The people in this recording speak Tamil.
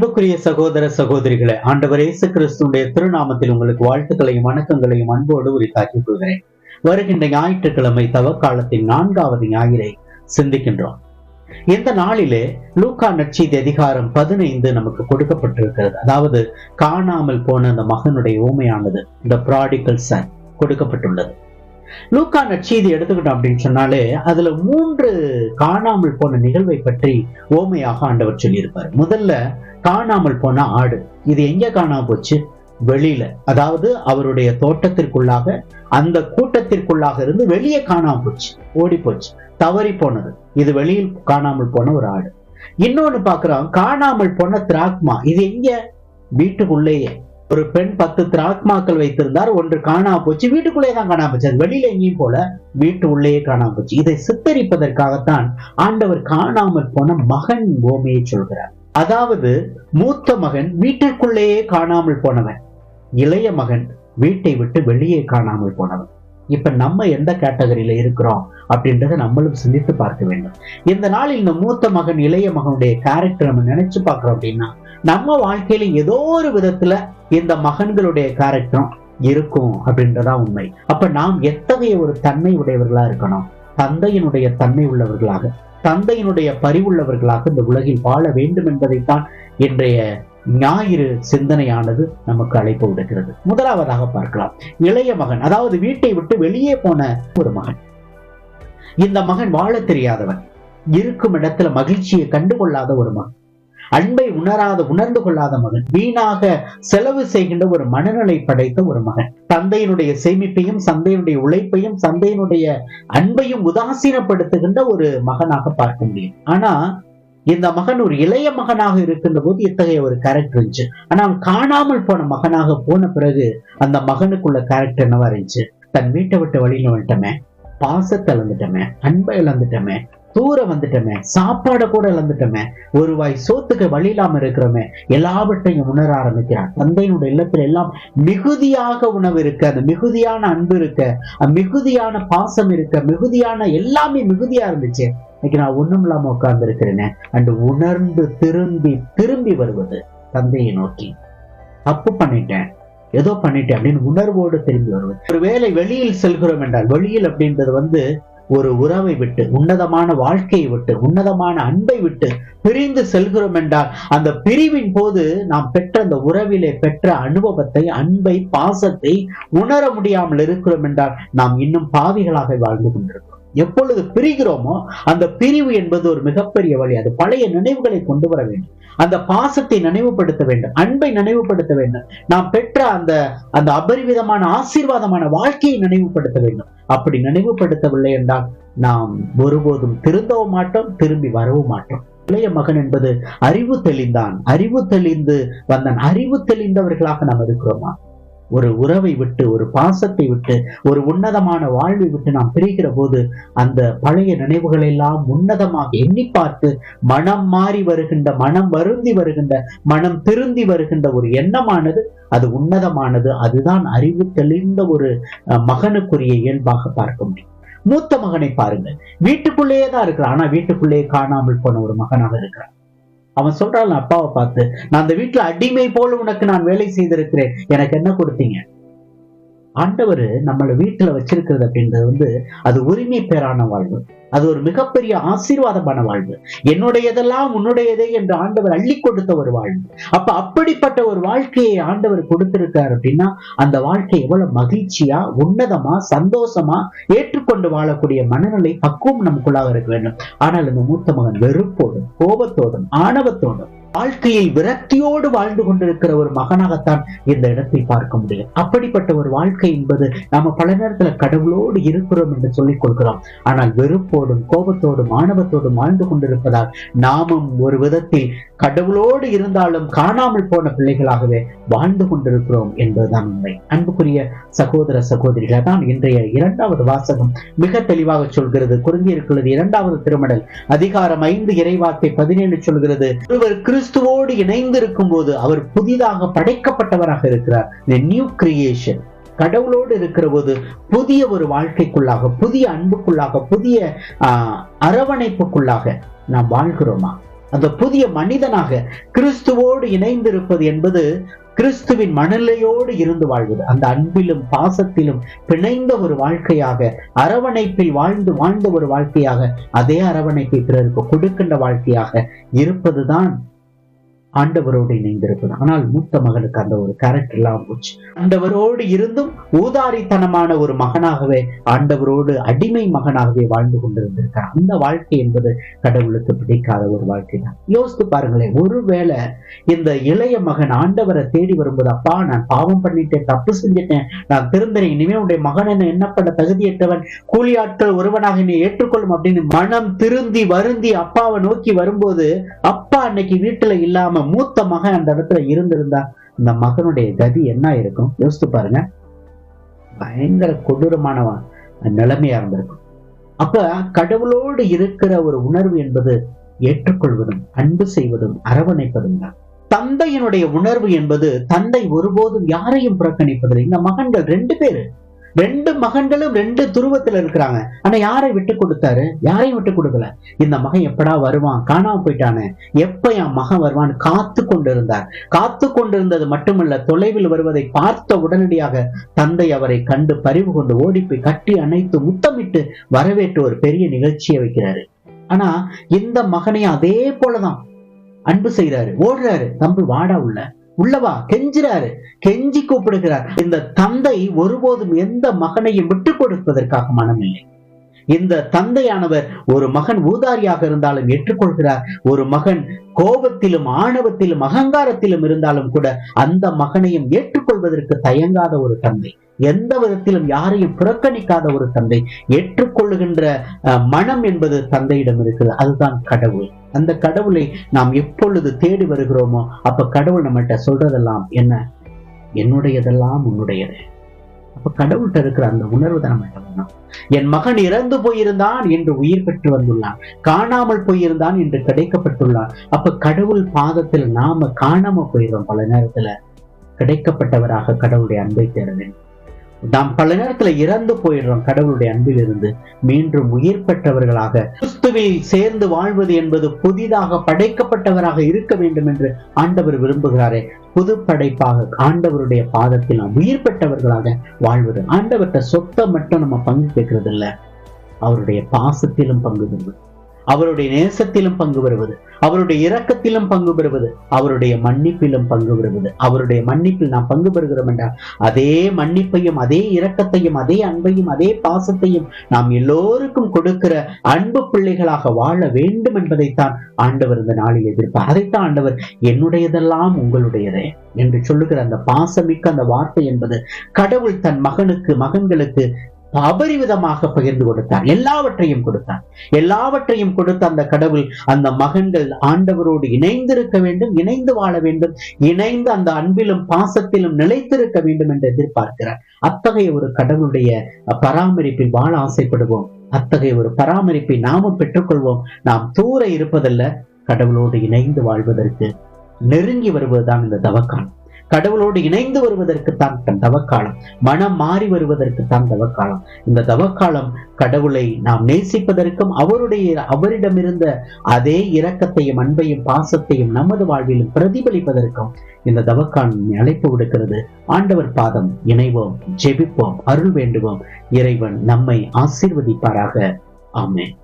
அன்புக்குரிய சகோதர சகோதரிகளை ஆண்டவர் இயேசு கிறிஸ்துடைய திருநாமத்தில் உங்களுக்கு வாழ்த்துக்களையும் வணக்கங்களையும் அன்போடு உரித்தாக்கிக் கொள்கிறேன். வருகின்ற ஞாயிற்றுக்கிழமை தவக்காலத்தின் நான்காவது ஞாயிறை சிந்திக்கின்றோம். இந்த நாளிலே லூக்கா நற்செய்தி அதிகாரம் பதினைந்து நமக்கு கொடுக்கப்பட்டிருக்கிறது. அதாவது காணாமல் போன அந்த மகனுடைய ஊமையானது இந்த ப்ராடிக்கல் சன் கொடுக்கப்பட்டுள்ளது. லூக்கா நற்செய்தி எடுத்துக்கிட்டோம் அப்படின்னு சொன்னாலே அதுல மூன்று காணாமல் போன நிகழ்வை பற்றி ஓமையாக ஆண்டவர் சொல்லியிருப்பார். முதல்ல காணாமல் போன ஆடு. இது எங்க காணாம போச்சு? வெளியில. அதாவது அவருடைய தோட்டத்திற்குள்ளாக அந்த கூட்டத்திற்குள்ளாக இருந்து வெளியே காணாம போச்சு. ஓடி போச்சு. தவறி போனது. இது வெளியில் காணாமல் போன ஒரு ஆடு. இன்னொன்னு பாக்குறோம் காணாமல் போன திராக்மா. இது எங்க? வீட்டுக்குள்ளேயே. ஒரு பெண் பத்து திராக்மாக்கள் வைத்திருந்தார் ஒன்று காணாம போச்சு. வீட்டுக்குள்ளேயே தான் காணா போச்சு. அது வெளியில எங்கேயும் போல வீட்டு உள்ளேயே காணாம போச்சு. இதை சித்தரிப்பதற்காகத்தான் ஆண்டவர் காணாமல் போன மகன் ஓமையை சொல்கிறார். அதாவது மூத்த மகன் வீட்டிற்குள்ளேயே காணாமல் போனவன் இளைய மகன் வீட்டை விட்டு வெளியே காணாமல் போனவன். இப்ப நம்ம எந்த கேட்டகரியில இருக்கிறோம் அப்படின்றத நம்மளும் சிந்தித்து பார்க்க வேண்டும். இந்த நாளில் இந்த மூத்த மகன் இளைய மகனுடைய கேரக்டர் நம்ம நினைச்சு பார்க்கிறோம் அப்படின்னா நம்ம வாழ்க்கையில ஏதோ ஒரு விதத்துல இந்த மகன்களுடைய கேரக்டரும் இருக்கும் அப்படின்றதா உண்மை. அப்ப நாம் எத்தகைய ஒரு தன்மை உடையவர்களா இருக்கணும்? தந்தையினுடைய தன்மை உள்ளவர்களாக தந்தையினுடைய பரிவுள்ளவர்களாக இந்த உலகில் வாழ வேண்டும் என்பதைத்தான் இன்றைய ஞாயிறு சிந்தனையானது நமக்கு அழைப்பு விடுகிறது முதலாவதாக பார்க்கலாம். இளைய மகன் அதாவது வீட்டை விட்டு வெளியே போன ஒரு மகன். இந்த மகன் வாழ தெரியாதவன் இருக்கும் இடத்துல மகிழ்ச்சியை கண்டுகொள்ளாத ஒரு மகன். அன்பை உணராத உணர்ந்து கொள்ளாத மகன் வீணாக செலவு செய்கின்ற ஒரு மனநிலை படைத்த ஒரு மகன். தந்தையினுடைய சேமிப்பையும் சந்தையினுடைய உழைப்பையும் சந்தையினுடைய அன்பையும் உதாசீனப்படுத்துகின்ற ஒரு மகனாக பார்க்க முடியும். ஆனா இந்த மகன் ஒரு இளைய மகனாக இருக்கின்ற போது இத்தகைய ஒரு கேரக்டர் இருந்துச்சு? ஆனா அவன் காணாமல் போன மகனாக போன பிறகு அந்த மகனுக்குள்ள கேரக்டர் என்னவா இருந்துச்சு? தன் வீட்டை விட்டு வழியில வந்துட்டோமே பாசத்தை இழந்துட்டோமே அன்பை இழந்துட்டோமே தூர வந்துட்டோமே சாப்பாடை கூட இழந்துட்டோமே ஒரு வாய் சோத்துக்கு வழி இல்லாம இருக்கிறோமே எல்லாவற்றையும் உணர ஆரம்பிக்கிறான். தந்தையினுடைய இல்லத்துல எல்லாம் மிகுதியாக உணவு இருக்க அந்த மிகுதியான அன்பு இருக்க மிகுதியான பாசம் இருக்க மிகுதியான எல்லாமே மிகுதியா இருந்துச்சு. இன்னைக்கு நான் ஒன்றும் இல்லாமல் உட்கார்ந்துருக்கிறேனே. அண்டு உணர்ந்து திரும்பி திரும்பி வருவது தந்தையை நோக்கி. தப்பு பண்ணிட்டேன். ஏதோ பண்ணிட்டேன் அப்படின்னு உணர்வோடு திரும்பி வருவது. ஒருவேளை வெளியில் செல்கிறோம் என்றால் வெளியில் அப்படின்றது வந்து ஒரு உறவை விட்டு உன்னதமான வாழ்க்கையை விட்டு உன்னதமான அன்பை விட்டு பிரிந்து செல்கிறோம் என்றால் அந்த பிரிவின் போது நாம் பெற்ற அந்த உறவிலே பெற்ற அனுபவத்தை அன்பை பாசத்தை உணர முடியாமல் இருக்கிறோம் என்றால் நாம் இன்னும் பாவிகளாக வாழ்ந்து கொண்டிருக்கிறோம் எப்பொழுது பிரிகிறோமோ அந்த பிரிவு என்பது ஒரு மிகப்பெரிய வழி. அது பழைய நினைவுகளை கொண்டு வர வேண்டும். அந்த பாசத்தை நினைவுபடுத்த வேண்டும். அன்பை நினைவுபடுத்த வேண்டும். நாம் பெற்ற அந்த அந்த அபரிவிதமான ஆசீர்வாதமான வாழ்க்கையை நினைவுபடுத்த வேண்டும். அப்படி நினைவுபடுத்தவில்லை என்றால் நாம் ஒருபோதும் திருந்தவும் மாட்டோம் திரும்பி வரவும் மாட்டோம். இளைய மகன் என்பது அறிவு தெளிந்தான். அறிவு தெளிந்து வந்தான். அறிவு தெளிந்தவர்களாக நாம் இருக்கிறோமா? ஒரு உறவை விட்டு ஒரு பாசத்தை விட்டு ஒரு உன்னதமான வாழ்வை விட்டு நாம் பிரிகிற போது அந்த பழைய நினைவுகள் எல்லாம் உன்னதமாக எண்ணி பார்த்து மனம் மாறி வருகின்ற மனம் வருந்தி வருகின்ற மனம் திருந்தி வருகின்ற ஒரு எண்ணமானது அது உன்னதமானது அதுதான் அறிவு தெளிந்த ஒரு அஹ், மகனுக்குரிய இயல்பாக பார்க்க முடியும். மூத்த மகனை பாருங்க வீட்டுக்குள்ளேயே தான் இருக்கிறான். ஆனா வீட்டுக்குள்ளேயே காணாமல் போன ஒரு மகனாக இருக்கிறான். அவன் சொல்றான் அப்பாவை பார்த்து நான் அந்த வீட்டுல அடிமை போல உனக்கு நான் வேலை செய்திருக்கிறேன். எனக்கு என்ன கொடுத்தீங்க? ஆண்டவர் நம்மளை வீட்டில் வச்சிருக்கிறது அப்படின்றது வந்து அது உரிமை பேரான வாழ்வு. அது ஒரு மிகப்பெரிய ஆசீர்வாதமான வாழ்வு. என்னுடையதெல்லாம் உன்னுடையதே என்று ஆண்டவர் அள்ளி கொடுத்த ஒரு வாழ்வு. அப்ப அப்படிப்பட்ட ஒரு வாழ்க்கையை ஆண்டவர் கொடுத்திருக்கார் அப்படின்னா அந்த வாழ்க்கை எவ்வளவு மகிழ்ச்சியா உன்னதமா சந்தோஷமா ஏற்றுக்கொண்டு வாழக்கூடிய மனநிலை பக்குவம் நமக்குள்ளாக இருக்க வேண்டும். ஆனால் இந்த மூத்த மகன் வெறுப்போடும் கோபத்தோடும் ஆணவத்தோடும் வாழ்க்கையை விரக்தியோடு வாழ்ந்து கொண்டிருக்கிற ஒரு மகனாகத்தான் இந்த இடத்தை பார்க்க முடியும். அப்படிப்பட்ட ஒரு வாழ்க்கை என்பது நாம பல நேரத்துல கடவுளோடு இருக்கிறோம் என்று சொல்லிக் கொள்கிறோம். ஆனால் வெறுப்போடும் கோபத்தோடும் ஆணவத்தோடும் வாழ்ந்து கொண்டிருப்பதால் நாமும் ஒரு விதத்தில் கடவுளோடு இருந்தாலும் காணாமல் போன பிள்ளைகளாகவே வாழ்ந்து கொண்டிருக்கிறோம் என்பதுதான் உண்மை. அன்புக்குரிய சகோதர சகோதரிகளை தான் இன்றைய இரண்டாவது வாசகம் மிக தெளிவாக சொல்கிறது. குறுங்கியிருக்கிறது இரண்டாவது திருமடல் அதிகாரம் ஐந்து இறைவார்த்தை பதினேழு சொல்கிறது. ஒருவர் கிறிஸ்துவோடு இணைந்திருக்கும் போது அவர் புதிதாக படைக்கப்பட்டவராக இருக்கிறார். நியூ கிரியேஷன் கடவுளோடு இருக்கிற போது புதிய ஒரு வாழ்க்கைக்குள்ளாக புதிய அன்புக்குள்ளாக புதிய அரவணைப்புக்குள்ளாக நாம் வாழ்கிறோமா? அந்த புதிய மனிதனாக கிறிஸ்துவோடு இணைந்திருப்பது என்பது கிறிஸ்துவின் மணலையோடு இருந்து வாழ்வது. அந்த அன்பிலும் பாசத்திலும் பிணைந்த ஒரு வாழ்க்கையாக அரவணைப்பில் வாழ்ந்து வாழ்ந்த ஒரு வாழ்க்கையாக அதே அரவணைப்பை பிறருக்கு கொடுக்கின்ற வாழ்க்கையாக இருப்பதுதான் ஆண்டவரோடு இணைந்திருப்பது. ஆனால் மூத்த மகனுக்கு அந்த ஒரு கேரக்டர் எல்லாம் போச்சு. ஆண்டவரோடு இருந்தும் ஊதாரித்தனமான ஒரு மகனாகவே ஆண்டவரோடு அடிமை மகனாகவே வாழ்ந்து கொண்டிருந்திருக்கார் அந்த வாழ்க்கை என்பது கடவுளுக்கு பிடிக்காத ஒரு வாழ்க்கை தான். யோசித்து பாருங்களேன் ஒருவேளை இந்த இளைய மகன் ஆண்டவரை தேடி வரும்போது அப்பா நான் பாவம் பண்ணிட்டேன் தப்பு செஞ்சிட்டேன் நான் திருந்தேன் இனிமே உடைய மகன் என்ன என்ன பண்ண தகுதியற்றவன் கூலியாட்கள் ஒருவனாக என்னை ஏற்றுக்கொள்ளும் அப்படின்னு மனம் திருந்தி வருந்தி அப்பாவை நோக்கி வரும்போது அப்பா அன்னைக்கு வீட்டுல இல்லாம மூத்த மகன் அந்த இடத்துல இருந்திருந்தா இந்த மகனுடைய கதி என்ன இருக்கும்? யோசித்து பாருங்க. பயங்கர கொடூரமான நிலைமையா இருந்திருக்கும். அப்ப கடவுளோடு இருக்கிற ஒரு உணர்வு என்பது ஏற்றுக்கொள்வதும் அன்பு செய்வதும் அரவணைப்பதும் தான். தந்தையினுடைய உணர்வு என்பது தந்தை ஒருபோதும் யாரையும் புறக்கணிப்பதில்லை. இந்த மகன்கள் ரெண்டு பேரு. ரெண்டு மகன்களும் ரெண்டு துருவத்துல இருக்கிறாங்க. ஆனா யாரை விட்டு கொடுத்தாரு? யாரையும் விட்டு கொடுக்கல? இந்த மகன் எப்படா வருவான்? காணாம போயிட்டானு. எப்ப என் மகன் வருவான்னு காத்து கொண்டிருந்தார். காத்து கொண்டிருந்தது மட்டுமல்ல தொலைவில் வருவதை பார்த்த உடனடியாக தந்தை அவரை கண்டு பறிவு கொண்டு ஓடி போய் கட்டி அணைத்து முத்தமிட்டு வரவேற்று ஒரு பெரிய நிகழ்ச்சியை வைக்கிறாரு. ஆனா இந்த மகனையும் அதே போலதான் அன்பு செய்யறாரு ஓடுறாரு. தம்பி வாடா உள்ள. உள்ளவா? கெஞ்சுறாரு. கெஞ்சி கூப்பிடுகிறார். இந்த தந்தை ஒருபோதும் எந்த மகனையும் விட்டு கொடுப்பதற்காக மனமில்லை. இந்த தந்தையானவர் ஒரு மகன் ஊதாரியாக இருந்தாலும் ஏற்றுக்கொள்கிறார். ஒரு மகன் கோபத்திலும் ஆணவத்திலும் அகங்காரத்திலும் இருந்தாலும் கூட அந்த மகனையும் ஏற்றுக்கொள்வதற்கு தயங்காத ஒரு தந்தை எந்த விதத்திலும் யாரையும் புறக்கணிக்காத ஒரு தந்தை ஏற்றுக்கொள்ளுகின்ற மனம் என்பது தந்தையிடம் இருக்குது. அதுதான் கடவுள். அந்த கடவுளை நாம் எப்பொழுது தேடி வருகிறோமோ அப்ப கடவுள் நம்மகிட்ட சொல்றதெல்லாம் என்ன? என்னுடையதெல்லாம் உன்னுடையது. அப்ப கடவுள்கிட்ட இருக்கிற அந்த உணர்வு தான் நம்ம வேணும் என் மகன் இறந்து போயிருந்தான் என்று உயிர் பெற்று வந்துள்ளான். காணாமல் போயிருந்தான் என்று கிடைக்கப்பட்டுள்ளான். அப்ப கடவுள் பாதத்தில் நாம காணாம போயிடுறோம் பல நேரத்துல. கிடைக்கப்பட்டவராக கடவுளுடைய அன்பை தேட வேண்டும் நாம் பல நேரத்துல இறந்து போயிடுறோம் கடவுளுடைய அன்பில் இருந்து மீண்டும் உயிர் பெற்றவர்களாக கிறிஸ்துவில் சேர்ந்து வாழ்வது என்பது புதிதாக படைக்கப்பட்டவராக இருக்க வேண்டும் என்று ஆண்டவர் விரும்புகிறாரே. புது படைப்பாக ஆண்டவருடைய பாதத்தில் நாம் உயிர் பெற்றவர்களாக வாழ்வது ஆண்டவர்கிட்ட சொத்தை மட்டும் நம்ம பங்கு கேட்கறது இல்ல அவருடைய பாசத்திலும் பங்கு பெறுவது அவருடைய நேசத்திலும் பங்கு பெறுவது. அவருடைய இரக்கத்திலும் பங்கு பெறுவது. அவருடைய மன்னிப்பிலும் பங்கு பெறுவது. அவருடைய மன்னிப்பில் நாம் பங்கு பெறுகிறோம் என்றால் அதே மன்னிப்பையும் அதே இரக்கத்தையும் அதே அன்பையும் அதே பாசத்தையும் நாம் எல்லோருக்கும் கொடுக்கிற அன்பு பிள்ளைகளாக வாழ வேண்டும் என்பதைத்தான் ஆண்டவர் இந்த நாளில் எதிர்ப்பார். அதைத்தான் ஆண்டவர் என்னுடையதெல்லாம் உங்களுடையதே என்று சொல்லுகிற அந்த பாசமிக்க அந்த வார்த்தை என்பது கடவுள் தன் மகனுக்கு மகன்களுக்கு அபரிவிதமாக பகிர்ந்து கொடுத்தார். எல்லாவற்றையும் கொடுத்தார். எல்லாவற்றையும் கொடுத்த அந்த கடவுள் அந்த மகன்கள் ஆண்டவரோடு இணைந்திருக்க வேண்டும் இணைந்து வாழ வேண்டும் இணைந்து அந்த அன்பிலும் பாசத்திலும் நிலைத்திருக்க வேண்டும் என்று எதிர்பார்க்கிறார். அத்தகைய ஒரு கடவுளுடைய பராமரிப்பில் வாழ ஆசைப்படுவோம். அத்தகைய ஒரு பராமரிப்பை நாமும் பெற்றுக்கொள்வோம். நாம் தூர இருப்பதல்ல கடவுளோடு இணைந்து வாழ்வதற்கு நெருங்கி வருவதுதான் இந்த தவக்காலம். கடவுளோடு இணைந்து வருவதற்கு தான் தவக்காலம் மனம் மாறி வருவதற்கு தான் தவக்காலம். இந்த தவக்காலம் கடவுளை நாம் நேசிப்பதற்கும் அவருடைய அவரிடமிருந்த அதே இரக்கத்தையும் அன்பையும் பாசத்தையும் நமது வாழ்விலும் பிரதிபலிப்பதற்கும் இந்த தவக்காலம் அழைப்பு விடுக்கிறது. ஆண்டவர் பாதம் இணைவோம் ஜெபிப்போம் அருள் வேண்டுவோம். இறைவன் நம்மை ஆசீர்வதிப்பாராக. ஆமேன்.